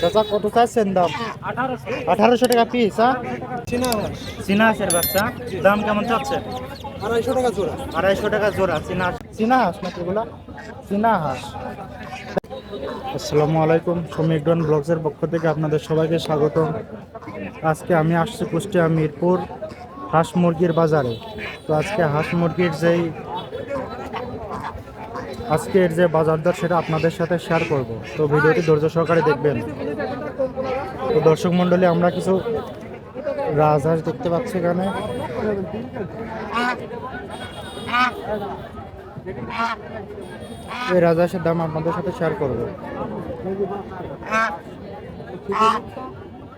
চাচা কত চাইছেন দাম আঠারোশো টাকা পিস হ্যাঁ চীনা হাঁস চীনা হাঁসের বাচ্চা দাম কেমন চাচ্ছে? আড়াইশো টাকা জোড়া। আড়াইশো টাকা জোড়া চীনা হাঁস চীনা হাঁস নাকি এগুলা? চীনা হাঁস আসসালামু আলাইকুম সমীর ডন ব্লগসের পক্ষ থেকে আপনাদের সবাইকে স্বাগত আজকে আমি আসছি কুষ্টিয়া মিরপুর হাঁস মুরগির বাজারে। তো আজকে হাঁস মুরগির যেই আজকের যে বাজার দর সেটা আপনাদের সাথে শেয়ার করব। তো ভিডিওটি ধৈর্য সহকারে দেখবেন। তো দর্শক মণ্ডলী, আমরা কিছু রাজহাঁস দেখতে পাচ্ছি এখানে। এই রাজহাঁসের দাম আপনাদের সাথে শেয়ার করব।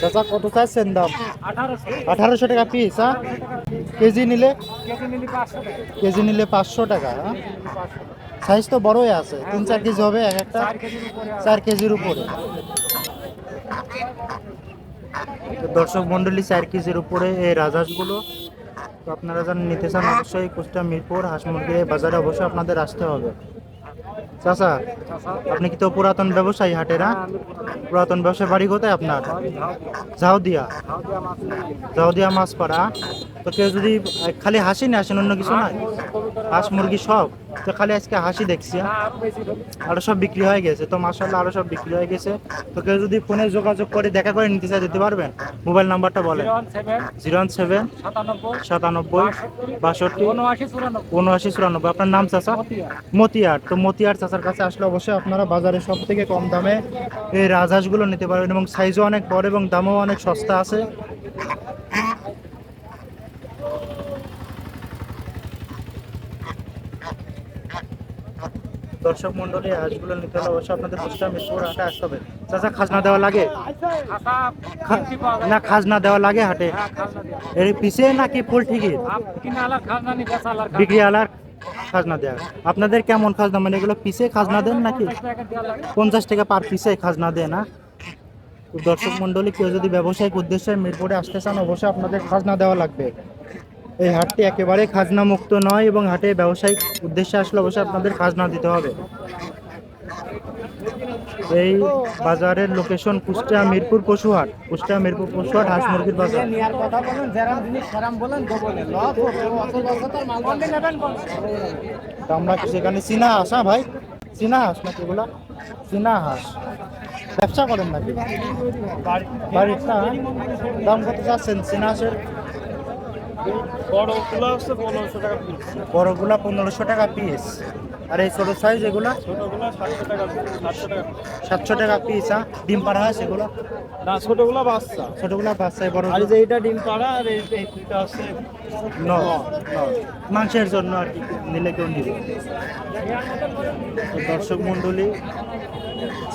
চাচা, কত চাইছেন দাম? আঠারোশো টাকা পিস হ্যাঁ? কেজি নিলে? কেজি নিলে পাঁচশো টাকা হ্যাঁ? সাইজ তো বড়ই আছে, তিন চার কেজি হবে এক একটা, চার কেজির উপরে। দর্শক মন্ডলী, চার কেজির উপরে এই রাজহাঁসগুলো। তো আপনারা যারা নিতে চান, অবশ্যই কুষ্টা মিরপুর হাঁস মুরগি বাজারে অবশ্যই আপনাদের আসতে হবে। চাচা, আপনি কি তো পুরাতন ব্যবসায়ী হাটেরা পুরাতন ব্যবসায় বাড়ি কোথায় আপনার? ঝাউদিয়া। ঝাউদিয়া মাছ পাড়া তো কেউ যদি খালি হাসি না আসেন অন্য কিছু নাই? হাঁস, মুরগি সব? তো খালি আজকে হাসি দেখছি হ্যাঁ? আরও সব বিক্রি হয়ে গেছে, তো মাসাল্লাহ আরও সব বিক্রি হয়ে গেছে। তো কেউ যদি ফোনে যোগাযোগ করে দেখা করে নিতে চাই দিতে পারবেন? মোবাইল নাম্বারটা বলেন। জিরো ওয়ান সেভেন, সাতানব্বই, বাষট্টি, উনআশি, চুরানব্বই। আপনার নাম চাচা? মতিয়ার। তো মতিয়ার চাচার কাছে আসলে অবশ্যই আপনারা বাজারে সব থেকে কম দামে এই রাজহাঁসগুলো নিতে পারবেন এবং সাইজও অনেক বড় এবং দামও অনেক সস্তা আছে। দর্শক মন্ডলী হাঁসগুলো নিতে হলে অবশ্যই আপনাদের দশটা মিরপুর হাটে আসতে হবে। চাচা, খাজনা দেওয়া লাগে? না, খাজনা দেওয়া লাগে হাটে? এর পিছে নাকি ফুল ঠিকই বিক্রি আলার খাজনা দেয়া। আপনাদের কেমন খাজনা? মানে এগুলো পিসে খাজনা দেন নাকি? পঞ্চাশ টাকা পার পিসে খাজনা দেয় না? দর্শক মন্ডলী কেউ যদি ব্যবসায়িক উদ্দেশ্যে মিরপুরে আসতে চান, অবশ্যই আপনাদের খাজনা দেওয়া লাগবে। এই হাটটি একেবারে খাজনা মুক্ত নয় এবং হাটে ব্যবসায়িক উদ্দেশ্যে আসলে অবশ্যই আপনাদের খাজনা দিতে হবে। এই বাজারের লোকেশন কুষ্টিয়া মিরপুর পশুহাট। কুষ্টিয়া মিরপুর পশুহাট হাঁস মুরগির বাজার। আমরা সেখানে চীনা হাঁস হ্যাঁ ভাই? চীনা হাঁস নাকি এগুলা? চীনা হাঁস। ব্যবসা করেন নাকি? বাড়ির না দাম কত চাচ্ছেন? চীনা হাঁসের বড়গুলো হচ্ছে পনেরোশো টাকা পিস বড়গুলা পনেরোশো টাকা পিস আর এই ছোটো সাইজ এগুলা? ছোটগুলো সাতশো টাকা সাতশো টাকা সাতশো টাকা পিস হ্যাঁ ডিম পাড়া না ছোটগুলো বাচ্চা। ছোটোগুলা বাচ্চায় বড় আর যে এইটা ডিম পাড়া আর এই এই হচ্ছে ন মাংসের জন্য আর কি নিলে কেউ নিবে। দর্শক মণ্ডলী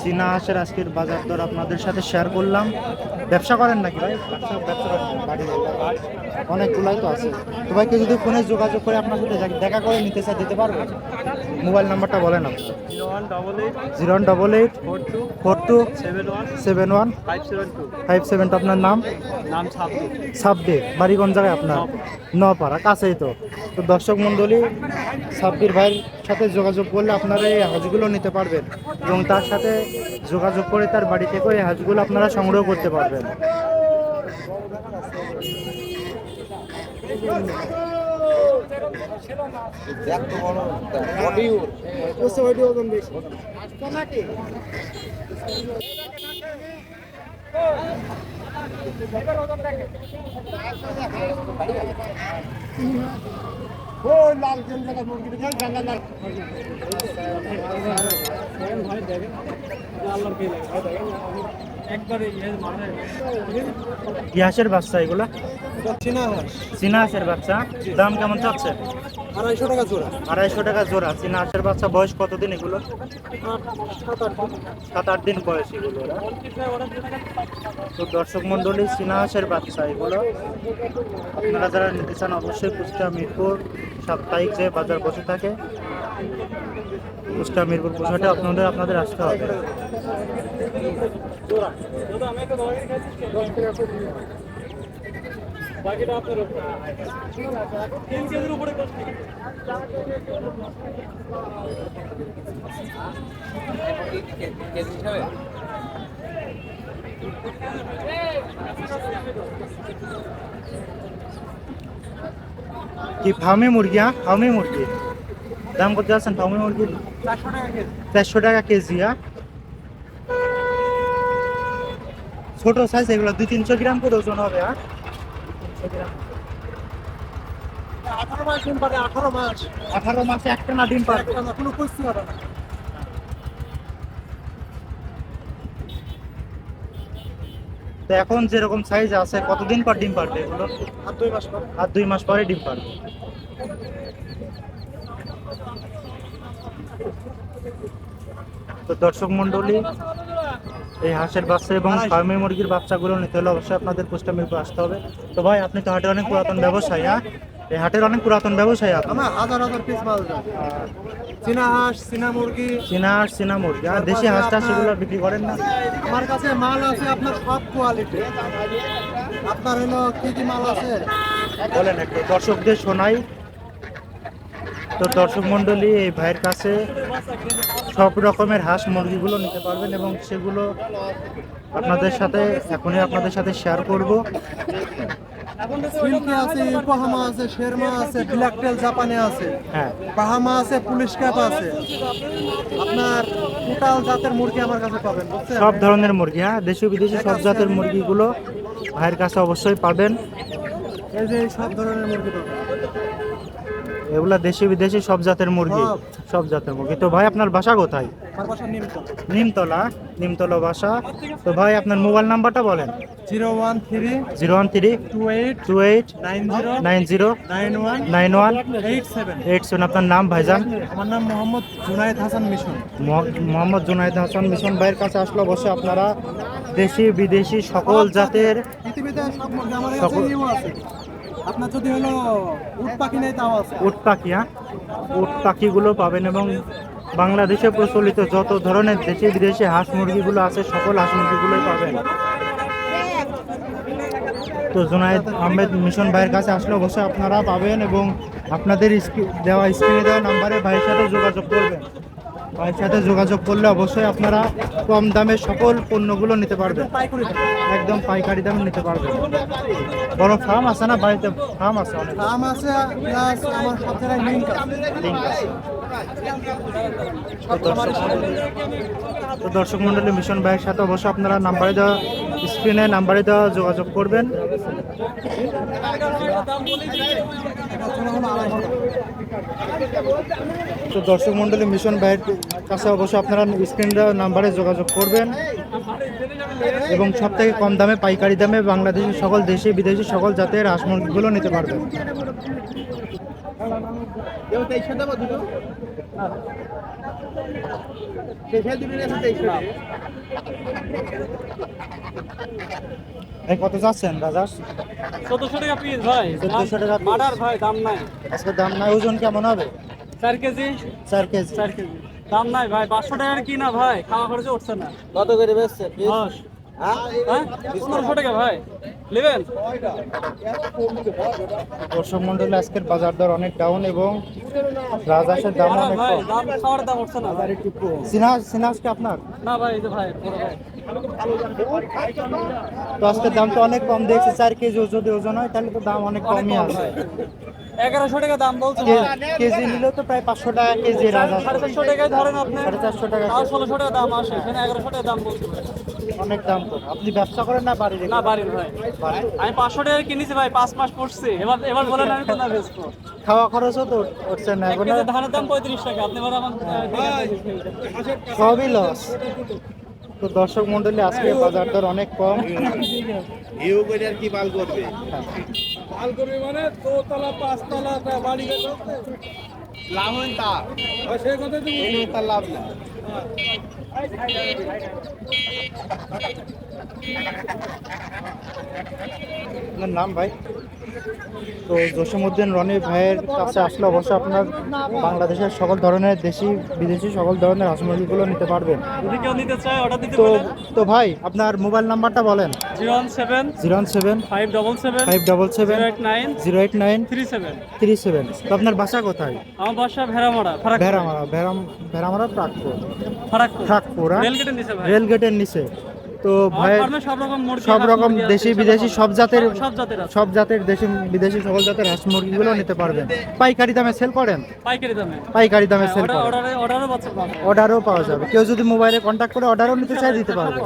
চীনা হাঁসের আজকের বাজার দর আপনাদের সাথে শেয়ার করলাম। ব্যবসা করেন নাকি ভাই? ব্যবসা ব্যবসা করেন বাড়ি অনেকগুলাই তো আছে। তো ভাই কেউ যদি ফোনে যোগাযোগ করে আপনার সাথে দেখা- করে নিতে চাই দিতে পারবেন মোবাইল নাম্বারটা বলেন zero one double eight four two seven one five seven two আপনার নাম? নাম সাব্বির। বাড়ি কোন জায়গায় আপনার? নপাড়া কাছেই তো। তো দর্শক মণ্ডলী সাব্বির ভাইয়ের সাথে যোগাযোগ করলে আপনারা এই হাঁসগুলো নিতে পারবেন এবং তার সাথে যোগাযোগ করে তার বাড়ি থেকে এই হাঁসগুলো আপনারা সংগ্রহ করতে পারবেন। মানে কি হাঁসের বাচ্চা এগুলা? চীনা হাঁস। চীনা হাঁসের বাচ্চা। দাম কেমন চাচ্ছে? আড়াইশো টাকা জোড়া। আড়াইশো টাকা জোড়া। চীনা হাঁসের বাচ্চা বয়স কতদিন এগুলো? সাত আট দিন। বয়স এগুলো তো দর্শক মন্ডলী চীনা হাঁসের বাচ্চা এগুলো আপনারা যারা নিতে চান অবশ্যই কুষ্টিয়া মিরপুর সাপ্তাহিক যে বাজার বসে থাকে কুষ্টিয়া মিরপুর পোশাটে আপনাদের আপনাদের আসতে হবে। বাকিটা আপনার। তিন কেজির উপরে। কি ফার্মে মুরগি হ্যাঁ? ফার্মে মুরগি। দাম কত আছেন ফার্মে মুরগির? চারশো টাকা কেজি। চারশো টাকা কেজি হ্যাঁ? ছোট সাইজ এগুলো দুই তিনশো গ্রাম করে ওজন হবে হ্যাঁ? তিনশো আঠারো মাস ডিম পারে আঠারো মাস। আঠারো মাসে একটা না ডিম পারবে একটা না, কোনো পুষ্টি হবে না। তো এখন যেরকম সাইজ আছে কতদিন পর ডিম পারবে এগুলো? আর দুই মাস পর। আর দুই মাস পরে ডিম পারবে তো দর্শক মন্ডলী এই হাঁসের বাচ্চা এবং ফার্মি মুরগির বাচ্চাগুলো নিতে হলে অবশ্যই আপনাদের পোস্টা মিরপুর আসতে হবে। তো ভাই আপনি তো হাটের অনেক পুরাতন ব্যবসায়ী হ্যাঁ? এই হাটের অনেক পুরাতন ব্যবসায়ী আপনি। হাজার হাজার পিস মাল চীনা হাঁস চীনা মুরগি। চীনা হাঁস চীনা মুরগি আর দেশি হাঁসটা সেগুলো বিক্রি করেন না? আমার কাছে মাল আছে আপনার সব কোয়ালিটি আপনার হলো কি কি মাল আছে? বলেন একটু দর্শকদের শোনাই। তো দর্শক মন্ডলী এই ভাইয়ের কাছে সব রকমের হাঁস মুরগিগুলো নিতে পারবেন এবং সেগুলো আপনাদের সাথে এখনই আপনাদের সাথে শেয়ার করব। সিল্কি আছে আছে শেরমা আছে ব্ল্যাকটেল জাপানে আছে হ্যাঁ। আছে পুলিশ ক্যাপ আছে। আপনার টোটাল জাতের মুরগি আমার কাছে পাবেন বুঝছেন? সব ধরনের মুরগি হ্যাঁ? দেশি বিদেশি সব জাতের মুরগিগুলো ভাইয়ের কাছে অবশ্যই পাবেন। এই যে সব ধরনের মুরগি পাবেন। এগুলা দেশি বিদেশি সব জাতের মুরগি সব। জাতের মুরগি। তো ভাই আপনার বাসা কোথায়? নিমতল। নিমতলা বাসা। তো ভাই আপনার মোবাইল নাম্বারটা বলেন। Zero one three zero one three two eight two eight nine zero nine zero nine one nine one eight seven. Eight seven. আপনার নাম ভাইজান? আমার নাম মোহাম্মদ জুনায়েদ হাসান মিশন। মোহ- মোহাম্মদ জুনাইদ হাসান মিশন ভাইয়ের কাছে আসলে অবশ্যই আপনারা দেশি বিদেশি সকল জাতের সকল- আপনার যদি হলো উট পাখি নেই, তাও আছে। উট পাখি হ্যাঁ? উট পাখিগুলো পাবেন এবং বাংলাদেশে প্রচলিত যত ধরনের দেশি বিদেশি হাঁস মুরগিগুলো আছে, সকল হাঁস মুরগিগুলোই পাবেন। তো জুনায়েদ আহমেদ মিশন ভাইয়ের কাছে আসলে অবশ্যই আপনারা পাবেন এবং আপনাদের দেওয়া স্ক্রিনে দেওয়া নাম্বারে ভাইয়ের সাথে যোগাযোগ করবেন। ভাইয়ের সাথে যোগাযোগ করলে অবশ্যই আপনারা কম দামে সকল পণ্যগুলো নিতে পারবেন। একদম পাইকারি দামে নিতে পারবেন বড় ফার্ম আছে না? বাড়িতে ফার্ম আছে অনেক। দাম আছে প্লাস আমার সব জায়গায় লিঙ্ক আছে। তো দর্শক মন্ডলী মিশন ভাইয়ের সাথে অবশ্যই আপনারা নাম্বারে দেওয়া স্ক্রিনে নাম্বারে দেওয়া যোগাযোগ করবেন। তো দর্শক মন্ডলী মিশন ভাইয়ের কাছে অবশ্যই আপনারা স্ক্রিন দেওয়া নাম্বারে যোগাযোগ করবেন। এবং সব থেকে কম দামে পাইকারি দামে বাংলাদেশের সকল দেশে বিদেশি সকল জাতের হাঁস মুরগিগুলো নিতে পারবেন ভাই কত যাচ্ছেন চোদ্দশো টাকা পিস ভাই। 1400 টাকা। মার্ডার ভাই দাম নাই। আজকে দাম নাই ওজন কেমন হবে? চার কেজি। চার কেজি। চার কেজি। দাম নাই ভাই পাঁচশো টাকার কি না ভাই খাওয়া খরচে উঠছে না। কত করে বেচছে দশ হ্যাঁ। পনেরোশো টাকা ভাই নেবেন? দর্শক মন্ডলী আজকের বাজার দর অনেক ডাউন এবং রাজহাঁসের দাম অনেক দাম খাওয়ার দাম উঠছে না ভাই। সিনাস সিনাসটা আপনার? না ভাই এই যে ভাই তো আজকের দাম তো অনেক কম দেখছি চার কেজি যদি ওজন হয় তাহলে তো দাম অনেক অনেক কমই আছে। ভাই। এগারোশো টাকা দাম বলছে। ভাই কেজি নিলেও তো প্রায় পাঁচশো টাকা কেজি সাড়ে চারশো টাকায় ধরেন আপনি। সাড়ে চারশো টাকা কেজি। ষোলোশো টাকা দাম আসে এখানে এগারোশো টাকা দাম বলছে। অনেক দাম তো। আপনি ব্যবসা করেন না বাড়ি না বাড়ির ভাই। আমি পাঁচশো টাকা কিনেছি ভাই পাঁচ মাস পড়ছি এবার এবার বলেন আমি কোথা বেচবো? খাওয়া খরচও তো উঠছে না এখন ধানের দাম পঁয়ত্রিশ টাকা। আপনি এবার আমার সবই লস তো দর্শক মন্ডলী আজকে বাজার দর অনেক কম। কি মাল করবে? মানে দোতলা পাঁচতলা বাড়ি গেছে তা সে কথা তুমি তার লাভ না আপনার নাম ভাই? তো জসীমউদ্দিন রনি ভাইয়ের কাছে আসলে অবশ্যই আপনার বাংলাদেশের সকল ধরনের দেশি বিদেশি সকল ধরনের হাঁস মুরগিগুলো নিতে পারবেন। তো তো ভাই আপনার মোবাইল নাম্বারটা বলেন। Zero one seven zero one seven five double seven five double seven eight nine zero eight nine three seven three seven তো আপনার বাসা কোথায়? আমার বাসা ভেড়ামারা ভেড়ামারা ভেড়াম ভেড়ামারা প্রাকপুর ফারাকপুর প্রাকপুর? রেল গেটের নিচে রেল গেটের নিচে। তো আমার ভাই সব রকম দেশি বিদেশি সব জাতের সব জাতের আছে। সব জাতের দেশি বিদেশি সকল জাতের হাঁস মুরগিগুলো নিতে পারবেন। পাইকারি দামে সেল করেন? পাইকারি দামে। পাইকারি দামে সেল করেন। অর্ডারও পাওয়া যাবে। কেউ যদি মোবাইলে কন্ট্যাক্ট করে অর্ডারও নিতে চাই দিতে পারবে।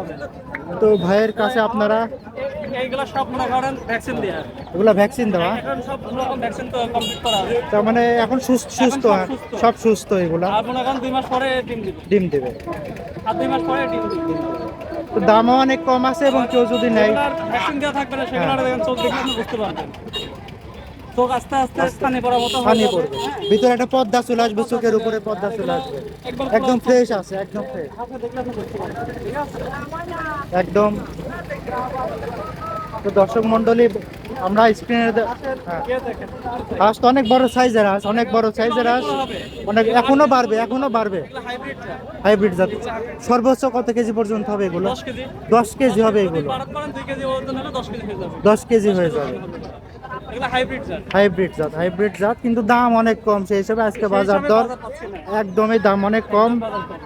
তো ভাইয়ের কাছে আপনারা এইগুলা সব মনে করেন ভ্যাকসিন এগুলো ভ্যাকসিন দেওয়া। এখন সব রকম ভ্যাকসিন তো কমপ্লিট করা তার মানে এখন সুস্থ সুস্থ সব হ্যাঁ, সুস্থ। এগুলা। আর মনে করেন দুই মাস পরে ডিম দিবে। ডিম দেবে। আর দুই মাস পরে ডিম দিবে। দামও অনেক কম আছে এবং কেউ যদি নেয়। ভ্যাকসিন দেওয়া থাকবে না সেগুলো দেখেন চোখ দেখলে আপনি বুঝতে পারবেন। চোখ আস্তে আস্তে স্থানে পড়ার মতো হয়ে পড়বে। ভিতরে একটা পর্দা চলে আসবে চোখের উপরে পর্দা চলে আসবে। একদম ফ্রেশ একদম আছে? একদম। তো দর্শক মন্ডলী আমরা স্ক্রিনে হাঁস তো অনেক বড় সাইজের হাঁস অনেক বড় সাইজের হাঁস অনেক এখনও বাড়বে এখনও বাড়বে। হাইব্রিড জাত। সর্বোচ্চ কত কেজি পর্যন্ত হবে এগুলো? দশ কেজি। হবে এগুলো। দশ কেজি হয়ে যাবে। হাইব্রিড জাত। হাইব্রিড জাত কিন্তু দাম অনেক কম। সেই হিসাবে আজকে বাজার দর একদমই দাম অনেক কম।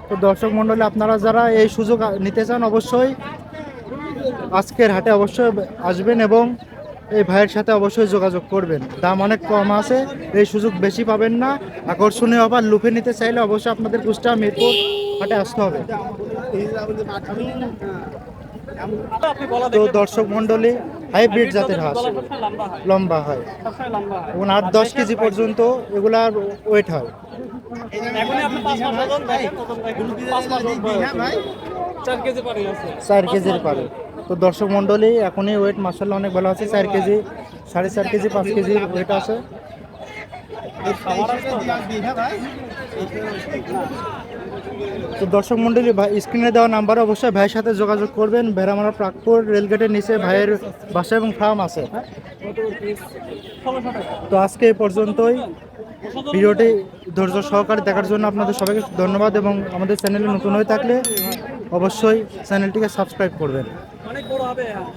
তো দর্শক মন্ডলী আপনারা যারা এই সুযোগ নিতে চান অবশ্যই আজকের হাটে অবশ্যই আসবেন এবং এই ভাইয়ের সাথে অবশ্যই যোগাযোগ করবেন। দাম অনেক কম আছে, এই সুযোগ বেশি পাবেন না। আকর্ষণীয় আবার লুফে নিতে চাইলে অবশ্যই আপনাদের কুষ্টা মিরপুর হাটে আসতে হবে। তো দর্শক মন্ডলী হাইব্রিড জাতের হাঁস, লম্বা হয়। এবং আট দশ কেজি পর্যন্ত এগুলার ওয়েট হয়। চার কেজির পারে। তো দর্শক মন্ডলী এখনই ওয়েট মাসাল্লাহ অনেক ভালো আছে, চার কেজি, সাড়ে চার কেজি, পাঁচ কেজি ওয়েট আছে। তো দর্শক মন্ডলী ভাই স্ক্রিনে দেওয়া নাম্বারে অবশ্যই ভাইয়ের সাথে যোগাযোগ করবেন। ভেড়ামারা প্রাকপুর রেলগেটের নিচে ভাইয়ের বাসা এবং ফার্ম আছে। তো আজকে এই পর্যন্তই। ভিডিওটি ধৈর্য সহকারে দেখার জন্য আপনাদের সবাইকে ধন্যবাদ এবং আমাদের চ্যানেলে নতুন হয়ে থাকলে অবশ্যই চ্যানেলটিকে সাবস্ক্রাইব করবেন। অনেক বড় হবে হ্যাঁ